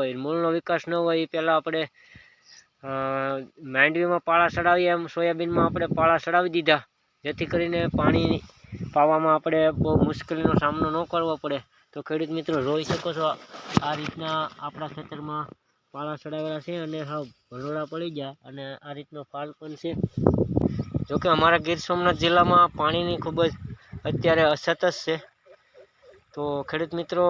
હોય મૂળનો વિકાસ ન હોય એ પહેલાં આપણે માંડવીમાં પાળા ચડાવીએ, એમ સોયાબીનમાં આપણે પાળા ચડાવી દીધા. જેથી કરીને પાણી પાવામાં આપણે બહુ મુશ્કેલીનો સામનો ન કરવો પડે. તો ખેડૂત મિત્રો જોઈ શકો છો, આ રીતના આપણા ખેતરમાં પાળા ચડાવેલા છે અને હા ભલોડા પડી ગયા અને આ રીતનો ફાલ પણ છે. જોકે અમારા ગીર સોમનાથ જિલ્લામાં પાણીની ખૂબ જ અત્યારે અછત જ છે. તો ખેડૂત મિત્રો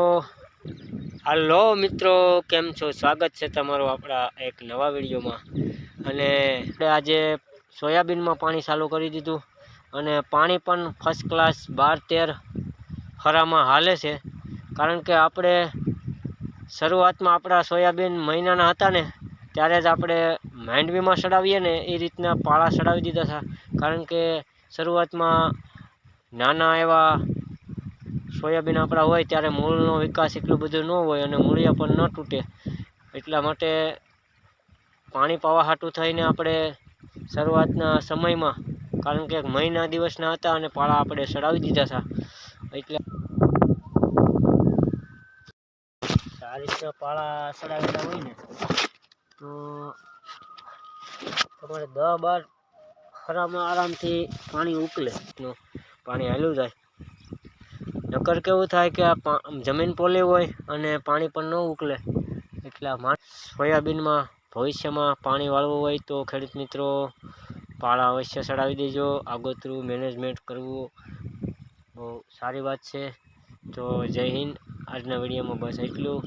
હાલો મિત્રો, કેમ છો? સ્વાગત છે તમારું આપણા એક નવા વિડીયોમાં. અને આપણે આજે સોયાબીનમાં પાણી ચાલુ કરી દીધું અને પાણી પણ ફર્સ્ટ ક્લાસ બાર તેર ખરામાં હાલે છે. કારણ કે આપણે શરૂઆતમાં આપણા સોયાબીન મહિનાના હતા ને, ત્યારે જ આપણે માંડવીમાં ચડાવીએ ને, એ રીતના પાળા ચડાવી દીધા હતા. કારણ કે શરૂઆતમાં નાના એવા સોયાબીન આપણા હોય ત્યારે મૂળનો વિકાસ એટલું બધું ન હોય અને મૂળિયા પણ ન તૂટે. એટલા માટે પાણી પાવા હાટું થઈને આપણે શરૂઆતના સમયમાં, કારણ કે મહિના દિવસના હતા અને પાળા આપણે ચડાવી દીધા હતા. એટલે આ રીતના પાળા સડાવેલા હોય ને, તો તમારે દસ બાર ખરામાં આરામથી પાણી ઉકલે પાણી હાલ્યું જાય. નકર કેવું થાય કે આ જમીન પોલી હોય અને પાણી પણ ન ઉકલે. એટલે આ સોયાબીનમાં ભવિષ્યમાં પાણી વાળવું હોય તો ખેડૂત મિત્રો પાળા અવશ્ય ચડાવી દેજો. આગોતરું મેનેજમેન્ટ કરવું બહુ સારી વાત છે. તો જય હિન્દ. આજના વિડીયોમાં બસ એટલું.